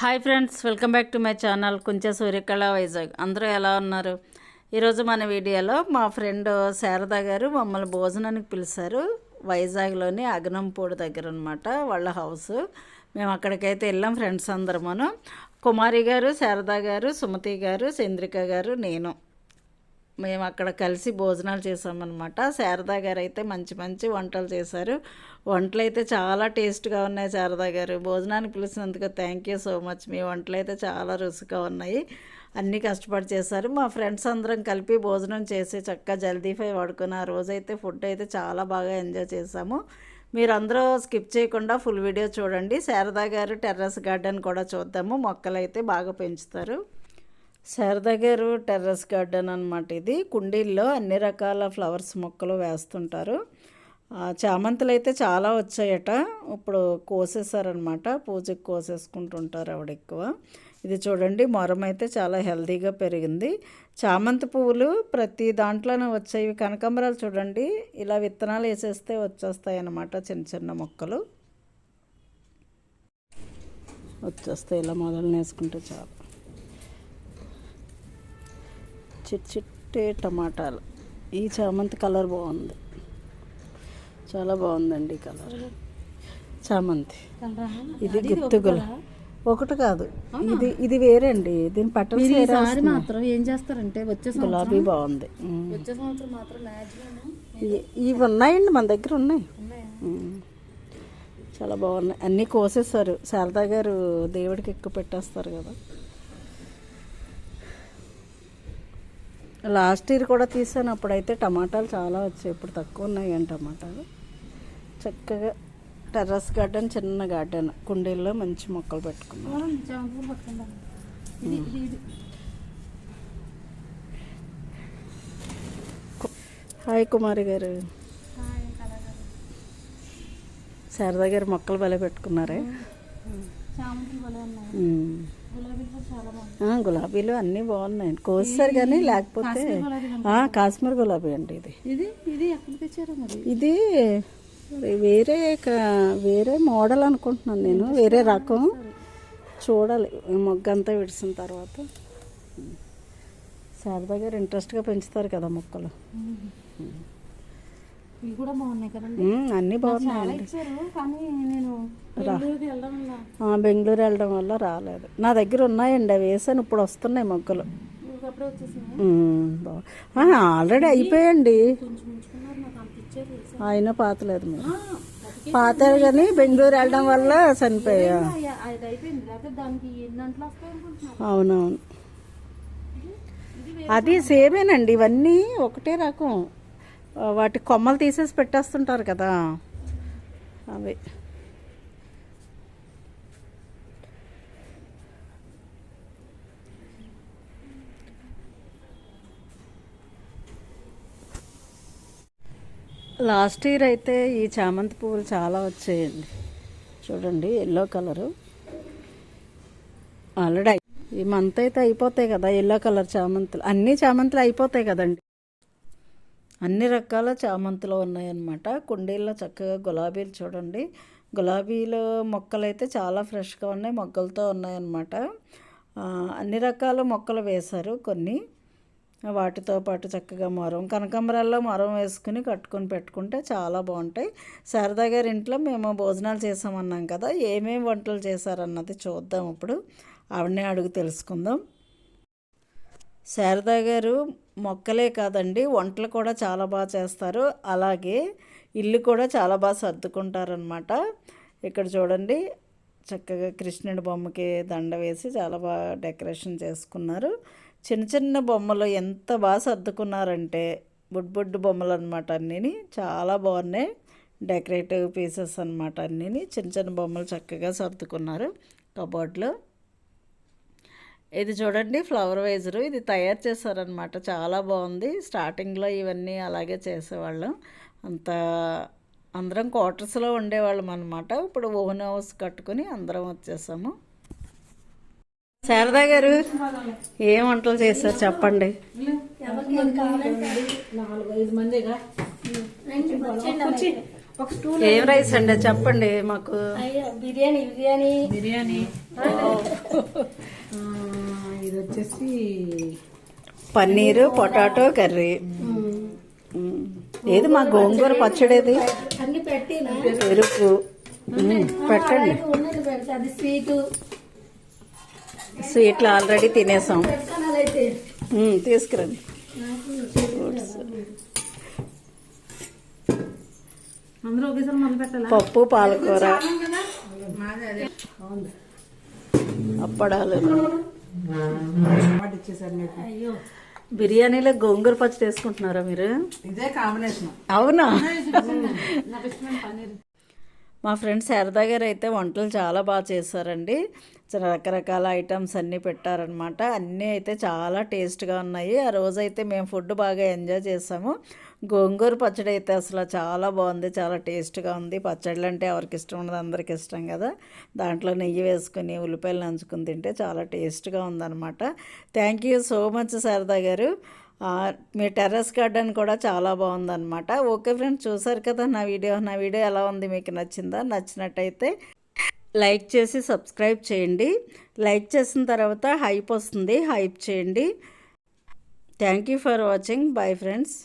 Hi friends welcome back to my channel కొంచెం సూర్యకళ వైజాగ్. అందరూ ఎలా ఉన్నారు? ఈరోజు మన వీడియోలో మా ఫ్రెండ్ శారద గారు మమ్మల్ని భోజనానికి పిలిచారు. వైజాగ్లోని అగనంపూడి దగ్గర అనమాట వాళ్ళ హౌస్. మేము అక్కడికైతే వెళ్ళాం ఫ్రెండ్స్ అందరమును. కుమారి గారు శారద గారు సుమతి గారు చంద్రిక గారు నేను. మేము అక్కడ కలిసి భోజనాలు చేసామన్నమాట శారదా గారు అయితే మంచి మంచి వంటలు చేశారు. వంటలు అయితే చాలా టేస్ట్గా ఉన్నాయి శారదా గారు. భోజనానికి పిలిచినందుకు థ్యాంక్ యూ సో మచ్ మీ వంటలు అయితే చాలా రుచిగా ఉన్నాయి. అన్నీ కష్టపడి చేశారు. మా ఫ్రెండ్స్ అందరం కలిపి భోజనం చేసి చక్కగా జల్దీ ఫై పడుకుని ఆ రోజైతే ఫుడ్ అయితే చాలా బాగా ఎంజాయ్ చేశాము. మీరందరూ స్కిప్ చేయకుండా ఫుల్ వీడియో చూడండి. శారదా గారు టెర్రస్ గార్డెన్ కూడా చూద్దాము. మొక్కలు అయితే బాగా పెంచుతారు. శారదగారు టెర్రస్ గార్డెన్ అనమాట ఇది. కుండీల్లో అన్ని రకాల ఫ్లవర్స్ మొక్కలు వేస్తుంటారు. చామంతులు అయితే చాలా వచ్చాయట. ఇప్పుడు కోసేసారనమాట పూజకి కోసేసుకుంటుంటారు ఆవిడ ఎక్కువ ఇది చూడండి మొరం అయితే చాలా హెల్తీగా పెరిగింది. చామంతి పువ్వులు ప్రతి దాంట్లోనే వచ్చాయి కనకాంబరాలు చూడండి ఇలా విత్తనాలు వేసేస్తే వచ్చేస్తాయి అన్నమాట చిన్న చిన్న మొక్కలు. వచ్చేస్తాయి ఇలా మొదలు వేసుకుంటే చాలు. చిట్ చిట్టి టమాటాలు. ఈ చామంతి కలర్ బాగుంది. చాలా బాగుందండి ఈ కలర్. చామంతి. ఇది గుత్తుగుల. ఒకటి కాదు. ఇది ఇది వేరే అండి దీని ఈసారి మాత్రం ఏం చేస్తారంటే వచ్చే గులాబీ బాగుంది. వచ్చే సంవత్సరం మాత్రం ఇవి ఉన్నాయండి మన దగ్గర ఉన్నాయి. చాలా బాగున్నాయి. అన్నీ కోసేసారు శారదా గారు దేవుడికి ఎక్కువ పెట్టేస్తారు కదా. లాస్ట్ ఇయర్ కూడా తీసాను. అప్పుడైతే టమాటాలు చాలా వచ్చాయి. ఇప్పుడు తక్కువ ఉన్నాయి అండి టమాటాలు. చక్కగా టెర్రస్ గార్డెన్ చిన్న గార్డెన్. కుండీల్లో మంచి మొక్కలు పెట్టుకున్నాం. చాంపూలు పట్టుకుంటాను ఇది ఇది ఇది. హాయ్ కుమారి గారు. శారదా గారు మొక్కలు భలే పెట్టుకున్నారే. గులాబీలు అన్నీ బాగున్నాయి. కోస్తారు కానీ లేకపోతే కాశ్మీర్ గులాబీ అండి ఇది. ఇది? ఇది ఎక్కడ తెచ్చారో మరి? ఇది వేరే వేరే మోడల్ అనుకుంటున్నాను నేను. వేరే రకం. చూడాలి. ఈ మొగ్గ అంతా విడిసిన తర్వాత. శారదా గారు ఇంట్రెస్ట్గా పెంచుతారు కదా మొక్కలు. ఇవి కూడా బాగున్నాయి కదండి. ఉమ్, అన్నీ చాలా బాగున్నాయండి కానీ నేను బెంగళూరు వెళ్ళడం వల్ల రాలేదు. నా దగ్గర ఉన్నాయండి అవి వేసాను ఇప్పుడు వస్తున్నాయి ఆ, ఆల్రెడీ అయిపోయండి? అయినా పాతలేదు మీరు. పాతారు కానీ బెంగళూరు వెళ్ళడం వల్ల చనిపోయా? అవునవును. అది సేమేనండి ఇవన్నీ ఒకటే రకం. వాటి కొమ్మలు తీసేసి పెట్టేస్తుంటారు కదా. అవి. లాస్ట్ ఇయర్ అయితే ఈ చామంతి పువ్వులు చాలా వచ్చాయండి. చూడండి ఎల్లో కలరు. ఆల్రెడీ ఈ మంత్ అయితే అయిపోతాయి కదా ఎల్లో కలర్ చామంతులు. అన్ని చామంతులు అయిపోతాయి కదండి. అన్ని రకాల చామంతులు ఉన్నాయన్నమాట. కుండీల్లో చక్కగా గులాబీలు చూడండి. గులాబీలు మొక్కలు అయితే చాలా ఫ్రెష్గా ఉన్నాయి మొగ్గలతో ఉన్నాయన్నమాట. అన్ని రకాల మొక్కలు వేశారు కొన్ని. వాటితో పాటు చక్కగా మొరం కనకాంబరాల్లో మొరం వేసుకుని కట్టుకొని పెట్టుకుంటే చాలా బాగుంటాయి. శారదా గారి ఇంట్లో మేము భోజనాలు చేసామన్నాం కదా ఏమేమి వంటలు చేశారన్నది చూద్దాం ఇప్పుడు. ఆవిడనే అడుగు తెలుసుకుందాం. శారదా గారు మొక్కలే కాదండి వంటలు కూడా చాలా బాగా చేస్తారు. అలాగే ఇల్లు కూడా చాలా బాగా సర్దుకుంటారనమాట ఇక్కడ చూడండి చక్కగా కృష్ణుడి బొమ్మకి దండ వేసి చాలా బాగా డెకరేషన్ చేసుకున్నారు. చిన్న చిన్న బొమ్మలు ఎంత బాగా సర్దుకున్నారంటే బుడ్ బుడ్డు బొమ్మలు అనమాట అన్నీ చాలా బాగున్నాయి. డెకరేటివ్ పీసెస్ అనమాట అన్నీ చిన్న చిన్న బొమ్మలు చక్కగా సర్దుకున్నారు కబోర్డ్లో. ఇది చూడండి ఫ్లవర్ వైజరు ఇది తయారు చేశారనమాట చాలా బాగుంది. స్టార్టింగ్లో ఇవన్నీ అలాగే చేసేవాళ్ళం. అంత అందరం క్వార్టర్స్లో ఉండేవాళ్ళం అనమాట ఇప్పుడు ఓన్ హౌస్ కట్టుకుని అందరం వచ్చేసాము. శారదా గారు ఏం వంటలు చేశారు చెప్పండి? నాలుగు ఐదు మందిగా ఒక స్టూల్ ఏం రైస్ అండి? చెప్పండి మాకు. బిర్యానీ బిర్యానీ. బిర్యానీ. వచ్చేసి పన్నీరు పొటాటో కర్రీ. ఏది మా గోంగూర పచ్చడేది అన్ని పెరుగు. మ్మ్. పెట్టండి. అది స్వీట్. స్వీట్లు ఆల్రెడీ తినేసాం. తీసుకురండి. పప్పు పాలకూర. అప్పడాలు. అయ్యో. బిర్యానీలో గోంగూర పచ్చడి వేసుకుంటున్నారా మీరు? ఇదే కాంబినేషన్ అవునా? మా ఫ్రెండ్ శారదా గారు అయితే వంటలు చాలా బాగా చేశారండి. రకరకాల ఐటమ్స్ అన్నీ పెట్టారనమాట. అన్నీ అయితే చాలా టేస్ట్గా ఉన్నాయి. ఆ రోజైతే మేము ఫుడ్ బాగా ఎంజాయ్ చేసాము. గోంగూర పచ్చడి అయితే అసలు చాలా బాగుంది చాలా టేస్ట్గా ఉంది. పచ్చళ్ళు అంటే ఎవరికి ఇష్టం ఉండదు అందరికి ఇష్టం కదా. దాంట్లో నెయ్యి వేసుకుని ఉల్లిపాయలు నంచుకుని తింటే చాలా టేస్ట్గా ఉందన్నమాట thank you so much Sharada గారు. మీ టెర్రస్ గార్డెన్ కూడా చాలా బాగుందన్నమాట. ఓకే ఫ్రెండ్స్ చూసారు కదా నా వీడియో. నా వీడియో ఎలా ఉంది మీకు నచ్చిందా? నచ్చినట్టయితే లైక్ చేసి సబ్స్క్రైబ్ చేయండి. లైక్ చేసిన తర్వాత హైప్ వస్తుంది. హైప్ చేయండి. Thank you for watching. Bye friends.